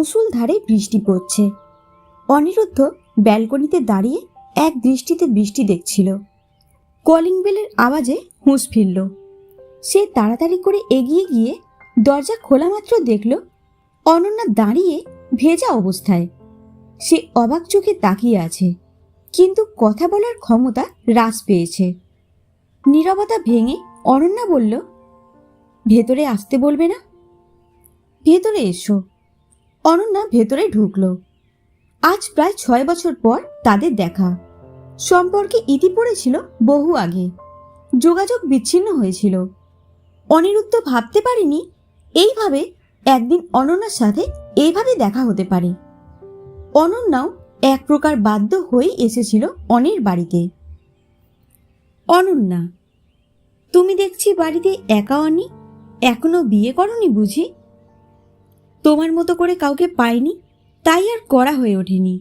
মুসুলধারে বৃষ্টি পড়ছে। অনিরুদ্ধ ব্যালকনিতে দাঁড়িয়ে এক দৃষ্টিতে বৃষ্টি দেখছিল। কলিং বেলের আওয়াজে হুঁশ ফিরল। সে তাড়াতাড়ি করে এগিয়ে গিয়ে দরজা খোলা মাত্র দেখল অনন্যা দাঁড়িয়ে ভেজা অবস্থায়। সে অবাক চোখে তাকিয়ে আছে, কিন্তু কথা বলার ক্ষমতা হ্রাস পেয়েছে। নীরবতা ভেঙে অনন্যা বলল, ভেতরে আসতে বলবে না? ভেতরে এসো। অনন্যা ভেতরে ঢুকল। আজ প্রায় ছয় বছর পর তাদের দেখা। সম্পর্কে ইতি পড়েছিল বহু আগে। যোগাযোগ বিচ্ছিন্ন হয়েছিল। অনিরুদ্ধ ভাবতে পারেনি, এইভাবে একদিন অনন্যার সাথে এইভাবে দেখা হতে পারে। অনন্যাও এক প্রকার বাধ্য হয়ে এসেছিল অনির বাড়িতে। অনন্যা, তুমি দেখছি বাড়িতে একা অনি, এখনও বিয়ে করনি বুঝি? তোমার মতো করে কাউকে পাইনি, তাই আর করা হয়ে ওঠেনি।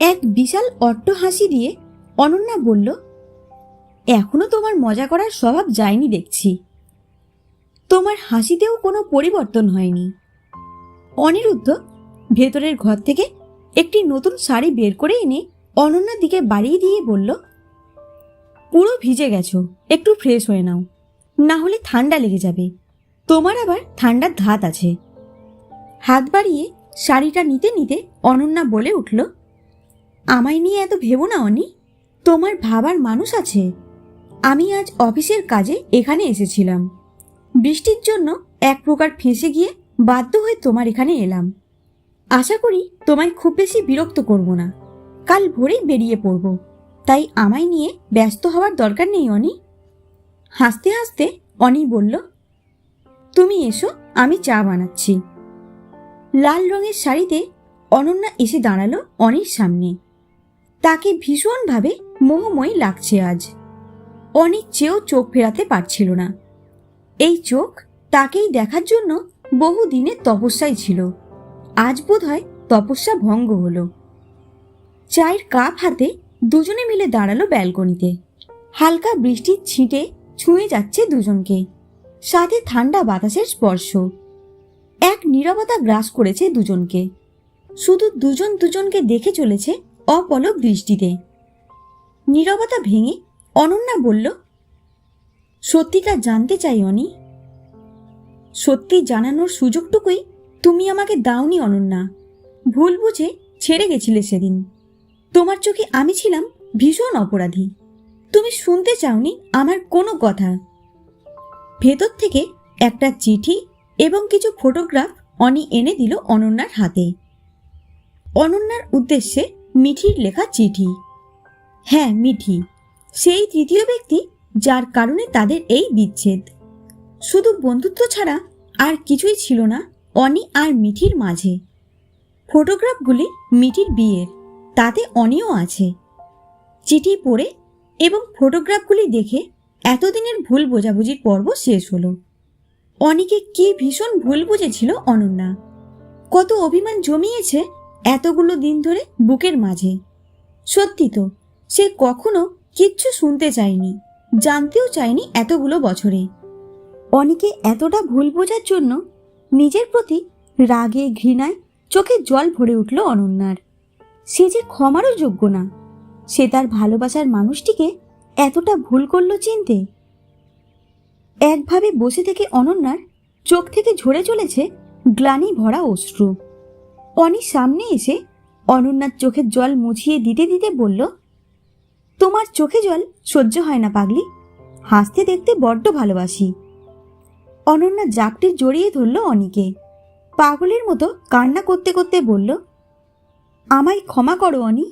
এক বিশাল অট্ট হাসি দিয়ে অনন্যা বলল, এখনও তোমার মজা করার স্বভাব যায়নি দেখছি। তোমার হাসিতেও কোনো পরিবর্তন হয়নি। অনিরুদ্ধ ভেতরের ঘর থেকে একটি নতুন শাড়ি বের করে এনে অনন্যার দিকে বাড়িয়ে দিয়ে বলল, পুরো ভিজে গেছো, একটু ফ্রেশ হয়ে নাও। না হলে ঠান্ডা লেগে যাবে। তোমার আবার ঠান্ডার ধাত আছে। হাত বাড়িয়ে শাড়িটা নিতে নিতে অনন্যা বলে উঠল, আমায় নিয়ে এত ভেবো না, অনি। তোমার ভাবার মানুষ আছে। আমি আজ অফিসের কাজে এখানে এসেছিলাম। বৃষ্টির জন্য এক প্রকার ফেঁসে গিয়ে বাধ্য হয়ে তোমার এখানে এলাম। আশা করি তোমায় খুব বেশি বিরক্ত করব না। কাল ভোরেই বেরিয়ে পড়ব। তাই আমায় নিয়ে ব্যস্ত হওয়ার দরকার নেই, অনি। হাসতে হাসতে অনি বলল, তুমি এসো, আমি চা বানাচ্ছি। লাল রঙের শাড়িতে অনন্যা এসে দাঁড়াল অনির সামনে। তাকে ভীষণভাবে মোহময়ী লাগছে আজ। অনেক চেয়েও চোখ ফেরাতে পারছিল না। এই চোখ তাকেই দেখার জন্য বহু দিনের তপস্যাই ছিল। আজ বোধ হয় তপস্যা ভঙ্গ হলো। চায়ের কাপ হাতে দুজনে মিলে দাঁড়াল ব্যালকনিতে। হালকা বৃষ্টির ছিটে ছুঁয়ে যাচ্ছে দুজনকে। সাথে ঠান্ডা বাতাসের স্পর্শ। এক নীরবতা গ্রাস করেছে দুজনকে। শুধু দুজন দুজনকে দেখে চলেছে অপলক দৃষ্টিতে। নীরবতা ভেঙে অনন্যা বলল, সত্যিটা জানতে চাই অনি। সত্যি জানানোর সুযোগটুকুই তুমি আমাকে দাওনি অনন্যা। ভুল বুঝে ছেড়ে গেছিলে সেদিন। তোমার চোখে আমি ছিলাম ভীষণ অপরাধী। তুমি শুনতে চাওনি আমার কোনো কথা। ভেতর থেকে একটা চিঠি এবং কিছু ফটোগ্রাফ অনি এনে দিল অনন্যার হাতে। অনন্যার উদ্দেশ্যে মিঠির লেখা চিঠি। হ্যাঁ মিঠি, সেই তৃতীয় ব্যক্তি যার কারণে তাদের এই বিচ্ছেদ। শুধু বন্ধুত্ব ছাড়া আর কিছুই ছিল না অনি আর মিঠির মাঝে। ফটোগ্রাফগুলি মিঠির বিয়ের, তাতে অনিও আছে। চিঠি পড়ে এবং ফটোগ্রাফগুলি দেখে এতদিনের ভুল বোঝাবুঝির পর্ব শেষ হলো। অনিকে কি ভীষণ ভুল বুঝেছিল অনন্যা। কত অভিমান জমিয়েছে এতগুলো দিন ধরে বুকের মাঝে। সত্যি তো, সে কখনো কিচ্ছু শুনতে চায়নি, জানতেও চায়নি এতগুলো বছরে। অনিকে এতটা ভুল বোঝার জন্য নিজের প্রতি রাগে, ঘৃণায় চোখে জল ভরে উঠল অনন্যার। সে যে ক্ষমারও যোগ্য না, সে তার ভালোবাসার মানুষটিকে এতটা ভুল করল চিনতে। একভাবে বসে থেকে অনন্যার চোখ থেকে ঝরে চলেছে গ্লানি ভরা অশ্রু। অনি সামনে এসে অনন্যার চোখের জল মুছিয়ে দিতে দিতে বলল, তোমার চোখে জল সহ্য হয় না পাগলি, হাসতে দেখতে বড্ড ভালোবাসি। অনন্যা জাপটে জড়িয়ে ধরল অনিকে, পাগলের মতো কান্না করতে করতে বলল, আমায় ক্ষমা করো অনি।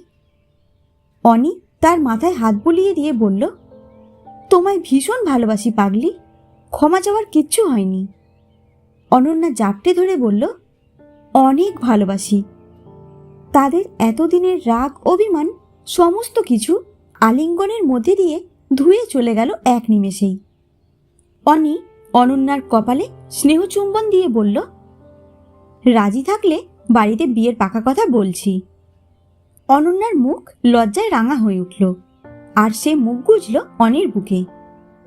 অনি তার মাথায় হাত বুলিয়ে দিয়ে বলল, তোমায় ভীষণ ভালোবাসি পাগলি ক্ষমা চাওয়ার কিচ্ছু হয়নি। অনন্যা জাপটে ধরে বলল, অনেক ভালোবাসি। তাদের এতদিনের রাগ, অভিমান, সমস্ত কিছু আলিঙ্গনের মধ্যে দিয়ে ধুয়ে চলে গেল এক নিমেষেই। অনি অনন্যার কপালে স্নেহচুম্বন দিয়ে বলল, রাজি থাকলে বাড়িতে বিয়ের পাকা কথা বলছি। অনন্যার মুখ লজ্জায় রাঙা হয়ে উঠল, আর সে মুখ গুজল অনির বুকে।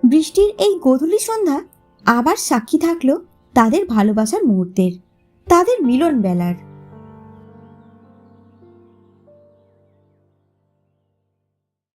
বৃষ্টির এই গোধূলি সন্ধ্যা আবার সাক্ষী থাকল তাদের ভালোবাসার মুহূর্তের তাদের মিলন বেলার